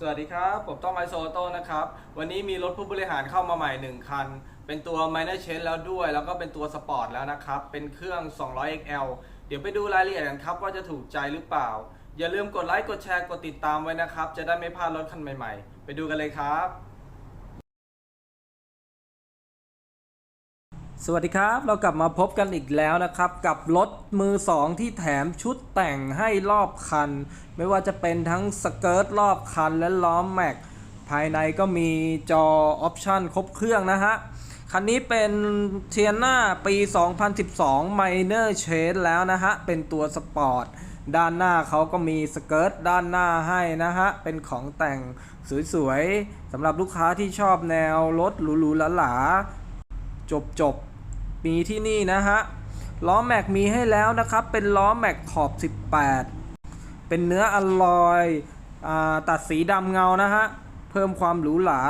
สวัสดีครับ ผมต้องไมโซโต้นะครับ วันนี้มีรถผู้บริหารเข้ามาใหม่ 1 คัน เป็นตัว Minor Change แล้วด้วย แล้วก็เป็นตัวสปอร์ตแล้วนะครับ เป็นเครื่อง 200 XL เดี๋ยวไปดูรายละเอียดกันครับว่าจะถูกใจหรือเปล่า อย่าลืมกดไลค์ กดแชร์ กดติดตามไว้นะครับ จะได้ไม่พลาดรถคันใหม่ๆ ไปดูกันเลยครับ สวัสดีครับ เรากลับมาพบกันอีกแล้วนะครับ กับรถมือ 2 ที่แถมชุดแต่งให้รอบคัน ไม่ว่าจะเป็นทั้งสเกิร์ตรอบคันและล้อมแม็ก ภายในก็มีจอออปชั่นครบเครื่องนะฮะ คันนี้เป็นเทียน่าปี 2012 Minor Change แล้วนะฮะ เป็นตัวสปอร์ต ด้านหน้าเขาก็มีสเกิร์ตด้านหน้าให้นะฮะ เป็นของแต่งสวยๆสำหรับลูกค้าที่ชอบแนวรถหรูๆหลาๆจบจบๆ มีที่นี่นะฮะ ล้อแม็กมีให้แล้วนะครับ เป็นล้อแม็กขอบ 18 เป็นเนื้ออลลอยอตัดสีดำเงานะฮะ เพิ่มความหรูหรา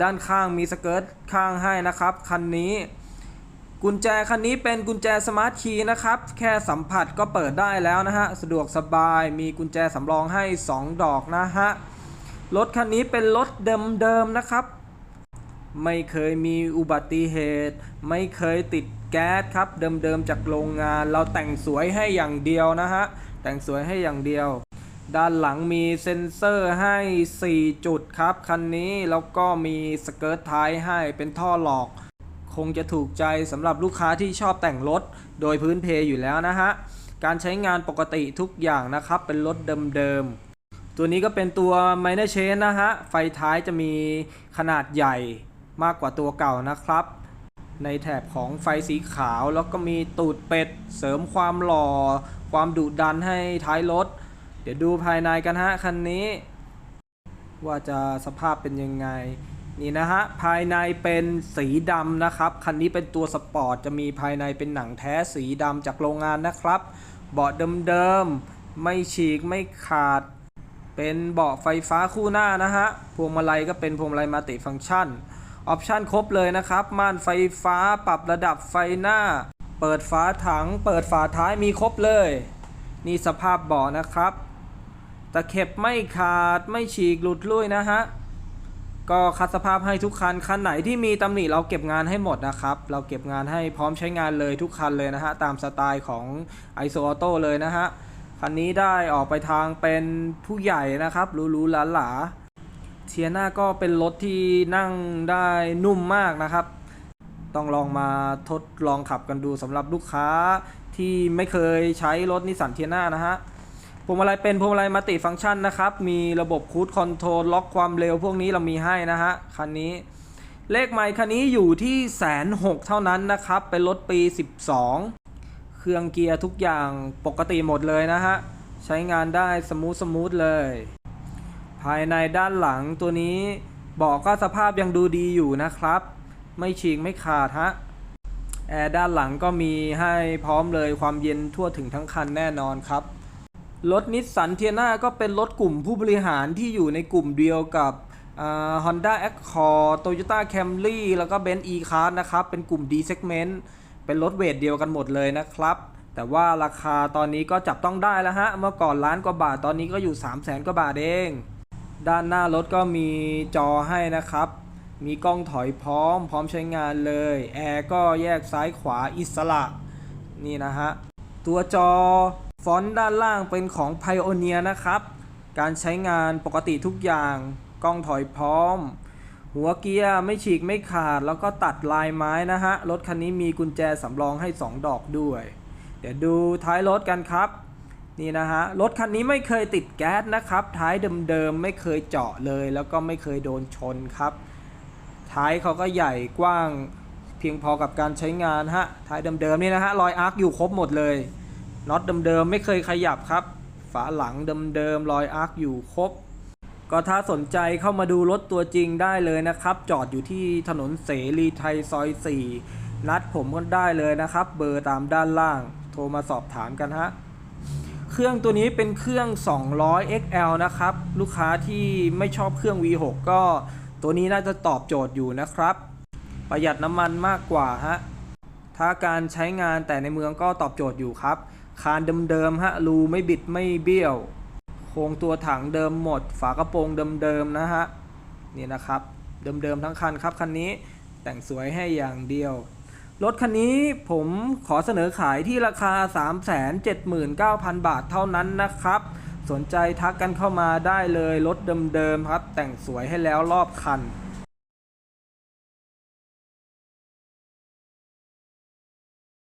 ด้านข้างมีสเกิร์ตข้างให้นะครับ คันนี้ กุญแจคันนี้เป็นกุญแจสมาร์ทคีย์นะครับ แค่สัมผัสก็เปิดได้แล้วนะฮะ สะดวกสบาย มีกุญแจสำรองให้ 2 ดอกนะฮะ รถคันนี้เป็นรถเดิมๆนะครับไม่เคยมีอุบัติเหตุ ไม่เคยติด แก๊สครับเดิมๆจากโรงงาน เราแต่งสวยให้อย่างเดียวนะฮะแต่งสวยให้อย่างเดียว ด้านหลังมีเซ็นเซอร์ให้ 4 จุดครับคันนี้แล้วก็มีสเกิร์ตท้ายให้เป็นท่อหลอก คงจะถูกใจสำหรับลูกค้าที่ชอบแต่งรถโดยพื้นเพอยู่แล้วนะฮะการใช้งานปกติทุกอย่างนะครับเป็นรถเดิมๆตัวนี้ก็เป็นตัว Minor Change นะฮะไฟท้ายจะมีขนาดใหญ่มากกว่าตัวเก่านะครับ ในแถบของไฟสีขาว แล้วก็มีตูดเป็ด เสริมความหล่อ ความดุดันให้ท้ายรถ เดี๋ยวดูภายในกันฮะคันนี้ ว่าจะสภาพเป็นยังไง นี่นะฮะ ภายในเป็นสีดำนะครับ คันนี้เป็นตัวสปอร์ต จะมีภายในเป็นหนังแท้สีดำจากโรงงานนะครับ เบาะเดิมๆ ไม่ฉีกไม่ขาด เป็นเบาะไฟฟ้าคู่หน้านะฮะ พวงมาลัยก็เป็นพวงมาลัยมัลติฟังก์ชัน ออปชันครบเลยนะครับ ม่านไฟฟ้าปรับระดับไฟหน้า เปิดฝาถัง เปิดฝาท้ายมีครบเลย นี่สภาพเบาะนะครับ ตะเข็บไม่ขาดไม่ฉีกหลุดลุ่ยนะฮะ ก็คัดสภาพให้ทุกคัน คันไหนที่มีตำหนิเราเก็บงานให้หมดนะครับ เราเก็บงานให้พร้อมใช้งานเลยทุกคันเลยนะฮะ ตามสไตล์ของ i s o Auto เลยนะฮะ คันนี้ได้ออกไปทางเป็นผู้ใหญ่นะครับหรูๆหลาๆ เทียน่าก็เป็นรถที่นั่งได้นุ่มมากนะครับ ต้องลองมาทดลองขับกันดูสำหรับลูกค้าที่ไม่เคยใช้รถนิสสันเทียน่านะฮะพวงมาลัยเป็นพวงมาลัยมัลติฟังก์ชันนะครับ มีระบบคูดคอนโทรลล็อกความเร็วพวกนี้เรามีให้นะฮะ คันนี้ เลขไมค์คันนี้อยู่ที่แสนหกเท่านั้นนะครับ เป็นรถปี 12 เครื่องเกียร์ทุกอย่างปกติหมดเลยนะฮะ ใช้งานได้สมูทสมูทเลย ภายในด้านหลังตัวนี้เบอกก็สภาพยังดูดีอยู่นะครับ ไม่ฉีกไม่ขาดฮะแอร์ด้านหลังก็มีให้พร้อมเลยความเย็นทั่วถึงทั้งคันแน่นอนครับ รถนิสสันเทียนาก็เป็นรถกลุ่มผู้บริหารที่อยู่ในกลุ่มเดียวกับฮอนด้าแอคคอร์โตโยต้าแคมรี่แล้วก็เบนซ์อีคาร์นะครับ เป็นกลุ่ม D segment เป็นรถเวทเดียวกันหมดเลยนะครับ แต่ว่าราคาตอนนี้ก็จับต้องได้แล้วฮะ เมื่อก่อนล้านกว่าบาทตอนนี้ก็อยู่ 3 0 0แสนกว่าบาทเอง ด้านหน้ารถก็มีจอให้นะครับ มีกล้องถอยพร้อม พร้อมใช้งานเลย แอร์ก็แยกซ้ายขวาอิสระ นี่นะฮะ ตัวจอฟอนต์ด้านล่างเป็นของ Pioneer นะครับ การใช้งานปกติทุกอย่าง กล้องถอยพร้อม หัวเกียร์ไม่ฉีกไม่ขาด แล้วก็ตัดลายไม้นะฮะ รถคันนี้มีกุญแจสำรองให้ 2 ดอกด้วย เดี๋ยวดูท้ายรถกันครับ นี่นะฮะ รถคันนี้ไม่เคยติดแก๊สนะครับ ท้ายเดิมๆไม่เคยเจาะเลย แล้วก็ไม่เคยโดนชนครับ ท้ายเขาก็ใหญ่กว้างเพียงพอกับการใช้งานฮะ ท้ายเดิมๆนี่นะฮะรอยอาร์คอยู่ครบหมดเลยน็อตเดิมๆไม่เคยขยับครับ ฝาหลังเดิมๆรอยอาร์คอยู่ครบ ก็ถ้าสนใจเข้ามาดูรถตัวจริงได้เลยนะครับ จอดอยู่ที่ถนนเสรีไทยซอย 4 นัดผมก็ได้เลยนะครับ เบอร์ตามด้านล่าง โทรมาสอบถามกันฮะ เครื่องตัวนี้เป็นเครื่อง 200 XL นะครับ ลูกค้าที่ไม่ชอบเครื่อง V6 ก็ตัวนี้น่าจะตอบโจทย์อยู่นะครับ ประหยัดน้ำมันมากกว่าฮะถ้าการใช้งานแต่ในเมืองก็ตอบโจทย์อยู่ครับ คานเดิมๆฮะรูไม่บิดไม่เบี้ยว โครงตัวถังเดิมหมด ฝากระโปรงเดิมๆนะฮะนี่นะครับ เดิมๆทั้งคันครับคันนี้แต่งสวยให้อย่างเดียว รถคันนี้ผมขอเสนอขายที่ราคา 379,000 บาทเท่านั้นนะครับ สนใจทักกันเข้ามาได้เลย รถเดิมๆครับ แต่งสวยให้แล้วรอบคัน